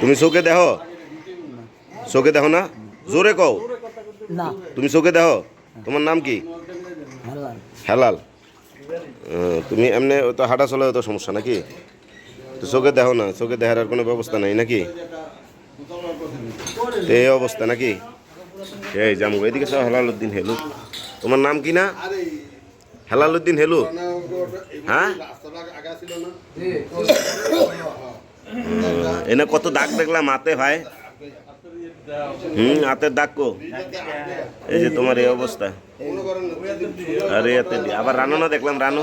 তুমি চোখে দেহ চোখে দেখো না? জোরে কও। না। তুমি চোখে দেহ তোমার নাম কি? হেলাল। তুমি এমনি তো হাঁটা চলে তো সমস্যা নাকি? তো চোখে দেখো না চোখে দেখার আর কোনো ব্যবস্থা নাই নাকি? এই অবস্থা নাকি? এই জামু এদিকে সব হেলালুদ্দিন হেলু। তোমার নাম কি না? হেলালুদ্দিন হেলু? হ্যাঁ? এনে কত দাগ দেখলাম হাতে ভাই হুম হাতের দাগ কো? এই যে তোমার এই অবস্থা। আরে এতে আবার রানো না দেখলাম রানো?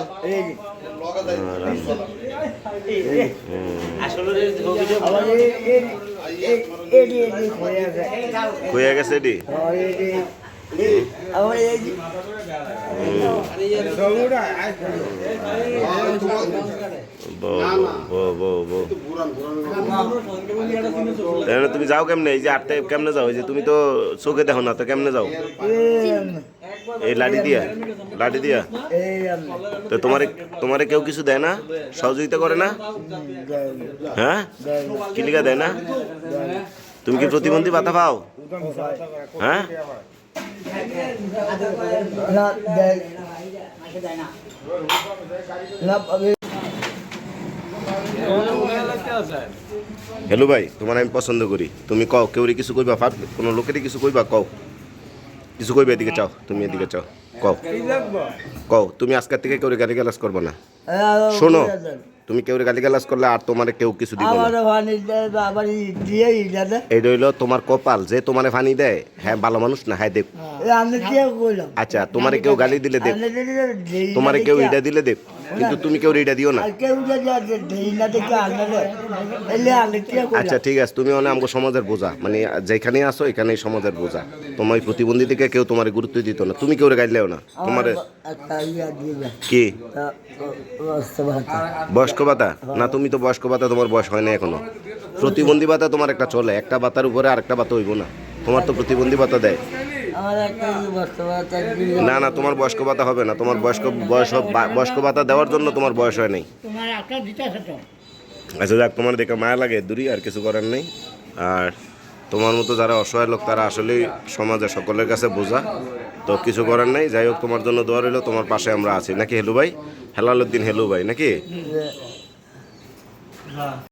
হ্যাঁ, গেছে এটি আর তুমি যাও কেমনে এই যে আটটা কেমনে যাও এই যে তুমি তো চোখে দেখো না তো কেমনে যাও এই লাঠি দিয়া লাঠি দিয়া তো তোমারে তোমারে কেউ কিছু দেয় না সহযোগিতা করে না হ্যাঁ কিলিকা দেয় না তুমি কি প্রতিবন্ধী ভাতা পাও হ্যাঁ না দেয় না পাবে হ্যালো ভাই তোমার আমি পছন্দ করি। তুমি কও কেউ কিছু কইবা? ফাট কোনো লোকেরই কিছু কইবা? কও। কিছু কইবে এদিকে চাও তুমি এদিকে চাও কও। কও তুমি আজকের থেকে কেউ গালি গালাজ করবে না? শোনো তুমি কেউ গালি গালাজ করলে আর তোমার কেউ কিছু দিব না। এটা হইল তোমার কপাল যে তোমারে ফানি দেয় হ্যাঁ ভালো মানুষ না হ্যাঁ দিয়ে কইলাম আচ্ছা তোমারে কেউ গালি দিলে না তোমারে কেউ। ইটা দিলে দেব কিন্তু তুমি কেউ ইটা দিও না। দেখে আচ্ছা ঠিক আছে তুমি অনেক আমাকে সমাজের বোঝা মানে যেখানে আসো এখানেই সমাজের বোঝা। তোমার প্রতিবন্ধী থেকে কেউ তোমার গুরুত্ব দিত না। তুমি কেউ গাইলেও না। তোমার কি? বয়স্ক ভাতা। না তুমি তো বয়স্ক ভাতা তোমার বয়স হয় না এখনও। প্রতিবন্ধী ভাতা তোমার একটা চলে একটা ভাতার উপরে আরেকটা ভাতা হইব না। তোমার তো প্রতিবন্ধী ভাতা দেয়। না না তোমার বয়স্ক ভাতা হবে না তোমার বয়স্ক বয়স বা- বয়স্ক ভাতা দেওয়ার জন্য তোমার বয়স হয় নাই। আচ্ছা যাক তোমার দেখে মায়া লাগে দূরই আর কিছু করার নেই। আর তোমার মতো যারা অসহায় লোক তারা আসলেই সমাজে সকলের কাছে বোঝা। তো কিছু করার নেই যাই হোক তোমার জন্য দোয়া রইল তোমার পাশে আমরা আছি। নাকি হেলু ভাই? হেলালুদ্দিন হেলু ভাই নাকি?